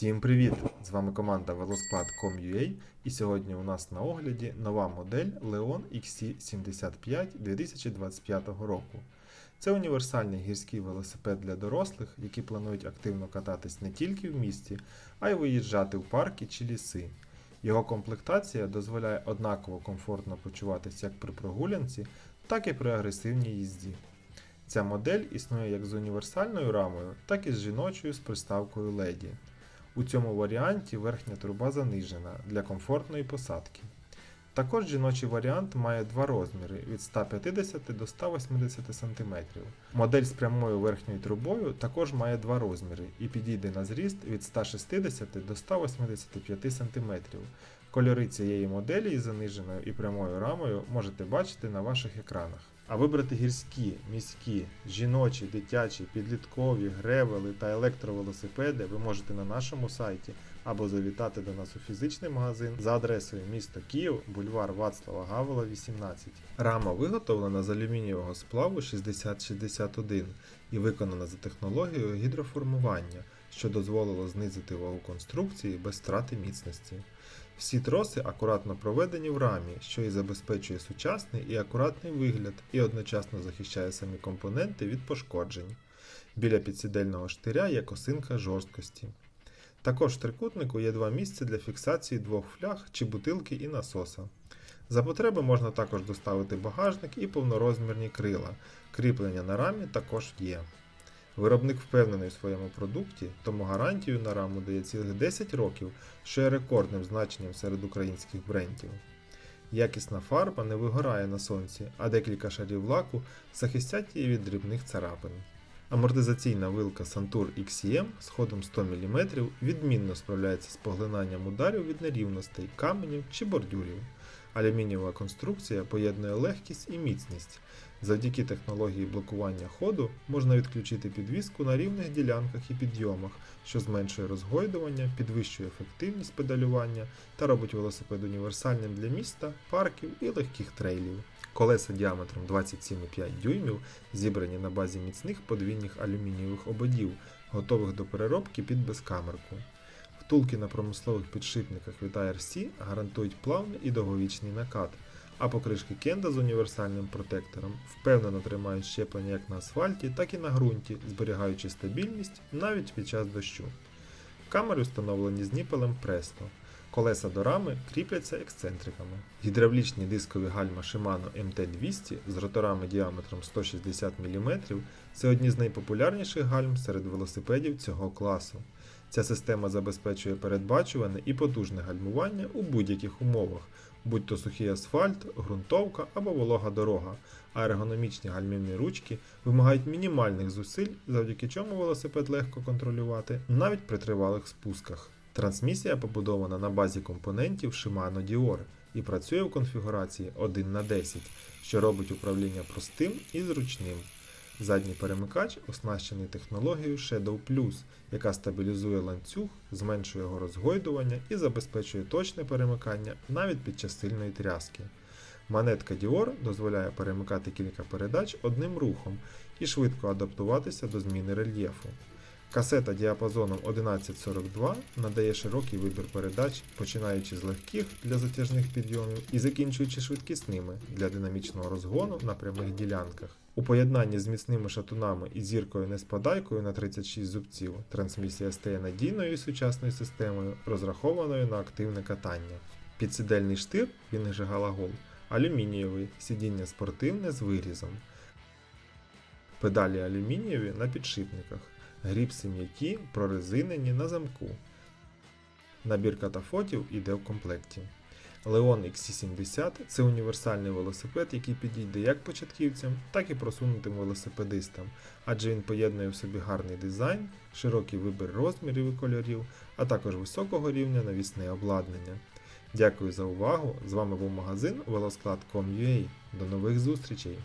Всім привіт! З вами команда Велосклад.com.ua і сьогодні у нас на огляді нова модель Leon XC75 2025 року. Це універсальний гірський велосипед для дорослих, які планують активно кататись не тільки в місті, а й виїжджати в парки чи ліси. Його комплектація дозволяє однаково комфортно почуватися як при прогулянці, так і при агресивній їзді. Ця модель існує як з універсальною рамою, так і з жіночою з приставкою LED. У цьому варіанті верхня труба занижена для комфортної посадки. Також жіночий варіант має два розміри від 150 до 180 см. Модель з прямою верхньою трубою також має два розміри і підійде на зріст від 160 до 185 см. Кольори цієї моделі із заниженою і прямою рамою можете бачити на ваших екранах. А вибрати гірські, міські, жіночі, дитячі, підліткові, гревели та електровелосипеди ви можете на нашому сайті або завітати до нас у фізичний магазин за адресою місто Київ, бульвар Вацлава Гавела, 18. Рама виготовлена з алюмінієвого сплаву 6061 і виконана за технологією гідроформування, що дозволило знизити вагу конструкції без втрати міцності. Всі троси акуратно проведені в рамі, що і забезпечує сучасний і акуратний вигляд, і одночасно захищає самі компоненти від пошкоджень. Біля підсідельного штиря є косинка жорсткості. Також в трикутнику є два місця для фіксації двох фляг чи бутилки і насоса. За потреби можна також доставити багажник і повнорозмірні крила. Кріплення на рамі також є. Виробник впевнений в своєму продукті, тому гарантію на раму дає цілих 10 років, що є рекордним значенням серед українських брендів. Якісна фарба не вигорає на сонці, а декілька шарів лаку захистять її від дрібних царапин. Амортизаційна вилка Santur XCM з ходом 100 мм відмінно справляється з поглинанням ударів від нерівностей, каменів чи бордюрів. Алюмінієва конструкція поєднує легкість і міцність. Завдяки технології блокування ходу можна відключити підвіску на рівних ділянках і підйомах, що зменшує розгойдування, підвищує ефективність педалювання та робить велосипед універсальним для міста, парків і легких трейлів. Колеса діаметром 27,5 дюймів зібрані на базі міцних подвійних алюмінієвих ободів, готових до переробки під безкамерку. Втулки на промислових підшипниках від ARC гарантують плавний і довговічний накат, а покришки Кенда з універсальним протектором впевнено тримають щеплення як на асфальті, так і на ґрунті, зберігаючи стабільність навіть під час дощу. Камери встановлені з ніпелем Presto. Колеса до рами кріпляться ексцентриками. Гідравлічні дискові гальма Shimano MT200 з роторами діаметром 160 мм це одні з найпопулярніших гальм серед велосипедів цього класу. Ця система забезпечує передбачуване і потужне гальмування у будь-яких умовах, будь то сухий асфальт, ґрунтовка або волога дорога, а ергономічні гальмівні ручки вимагають мінімальних зусиль, завдяки чому велосипед легко контролювати навіть при тривалих спусках. Трансмісія побудована на базі компонентів Shimano Dior і працює в конфігурації 1 на 10, що робить управління простим і зручним. Задній перемикач оснащений технологією Shadow Plus, яка стабілізує ланцюг, зменшує його розгойдування і забезпечує точне перемикання навіть під час сильної тряски. Манетка Dior дозволяє перемикати кілька передач одним рухом і швидко адаптуватися до зміни рельєфу. Касета діапазоном 1142 надає широкий вибір передач, починаючи з легких для затяжних підйомів і закінчуючи швидкісними для динамічного розгону на прямих ділянках. У поєднанні з міцними шатунами і зіркою неспадайкою на 36 зубців трансмісія стає надійною і сучасною системою, розрахованою на активне катання. Підсидельний штир він Жигалагол, алюмінієвий, сидіння спортивне з вирізом. Педалі алюмінієві на підшипниках, гріпси м'які, прорезинені на замку. Набір катафотів іде в комплекті. Leon XC70 це універсальний велосипед, який підійде як початківцям, так і просунутим велосипедистам, адже він поєднує в собі гарний дизайн, широкий вибір розмірів і кольорів, а також високого рівня навісне обладнання. Дякую за увагу! З вами був магазин велосклад.com.ua. До нових зустрічей!